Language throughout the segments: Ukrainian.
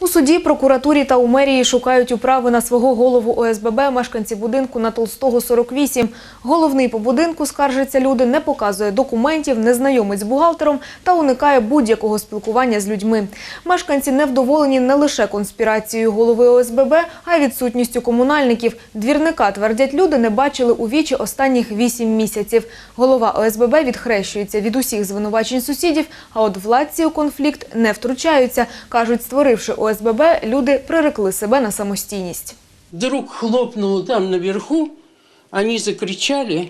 У суді, прокуратурі та у мерії шукають управи на свого голову ОСББ мешканці будинку на Толстого 48. Головний по будинку, скаржиться люди, не показує документів, не знайомить з бухгалтером та уникає будь-якого спілкування з людьми. Мешканці невдоволені не лише конспірацією голови ОСББ, а й відсутністю комунальників. Двірника, твердять люди, не бачили у вічі останніх вісім місяців. Голова ОСББ відхрещується від усіх звинувачень сусідів, а от владці у конфлікт не втручаються. Кажуть, створивши ОСББ, люди прирекли себе на самостійність. Вдруг хлопнув там наверху, вони закричали,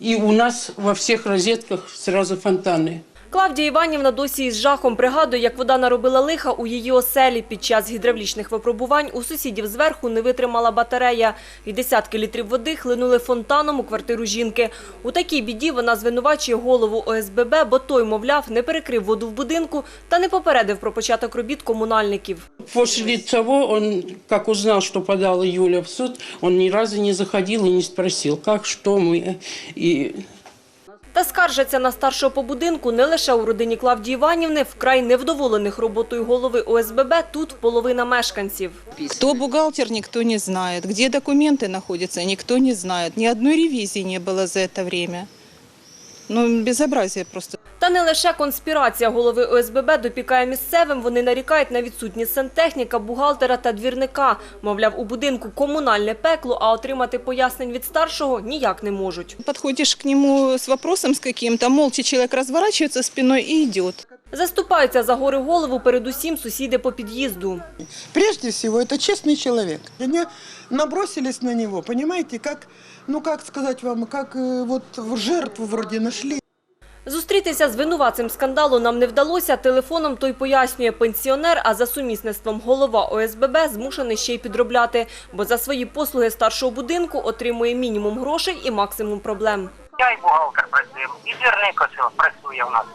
і у нас во всіх розетках одразу фонтаны. Клавдія Іванівна досі із жахом пригадує, як вода наробила лиха у її оселі. Під час гідравлічних випробувань у сусідів зверху не витримала батарея. І десятки літрів води хлинули фонтаном у квартиру жінки. У такій біді вона звинувачує голову ОСББ, бо той, мовляв, не перекрив воду в будинку та не попередив про початок робіт комунальників. После того, он, как узнал, что подала Юля в суд, он ни разу не заходил и не спросил, как, что мы. И Та скаржаться на старшого по будинку не лише у родині Клавдії Іванівни, вкрай невдоволених роботою голови ОСББ тут половина мешканців. Кто бухгалтер, никто не знает. Где документы находятся, никто не знает. Ни одной ревизии не было за это время. Ну, безобразие просто. Та не лише конспірація голови ОСББ допікає місцевим, вони нарікають на відсутність сантехніка, бухгалтера та двірника. Мовляв, у будинку комунальне пекло, а отримати пояснень від старшого ніяк не можуть. Підходиш к нему з вопросом з яким-то, молча чоловік розворачується спиною і идет. Заступаються за гори голову передусім сусіди по під'їзду. Прежде всего, это честный человек. Они набросились на него, понимаете, как, ну как сказать вам, как э, вот в жертву вроде нашли. Зустрітися з винуватцем скандалу нам не вдалося. Телефоном той пояснює пенсіонер, а за сумісництвом голова ОСББ змушений ще й підробляти, бо за свої послуги старшого будинку отримує мінімум грошей і максимум проблем. Я і бухгалтер працюємо, і двірник ось працює в нас.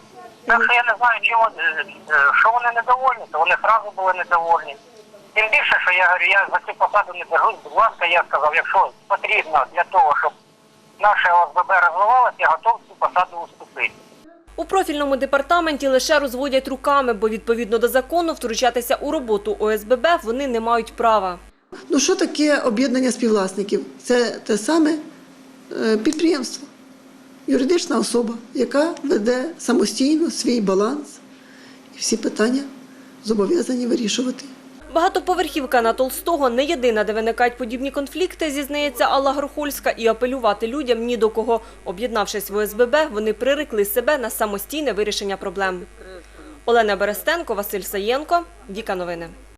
Так що я не знаю, чим вони, е, е, що вони недовольні, то вони одразу були недовольні. Тим більше, що я говорю, я за цю посаду не держусь, будь ласка, я сказав, якщо потрібно для того, щоб наше ОСББ розвивалося, я готов цю посаду уступити. У профільному департаменті лише розводять руками, бо відповідно до закону втручатися у роботу ОСББ вони не мають права. Ну, що таке об'єднання співвласників? Це те саме е, підприємство, юридична особа, яка веде самостійно свій баланс і всі питання зобов'язані вирішувати. Багатоповерхівка на Толстого не єдина, де виникають подібні конфлікти, зізнається Алла Грохольська, і апелювати людям ні до кого. Об'єднавшись в ОСББ, вони прирекли себе на самостійне вирішення проблем. Олена Берестенко, Василь Саєнко, Віка Новини.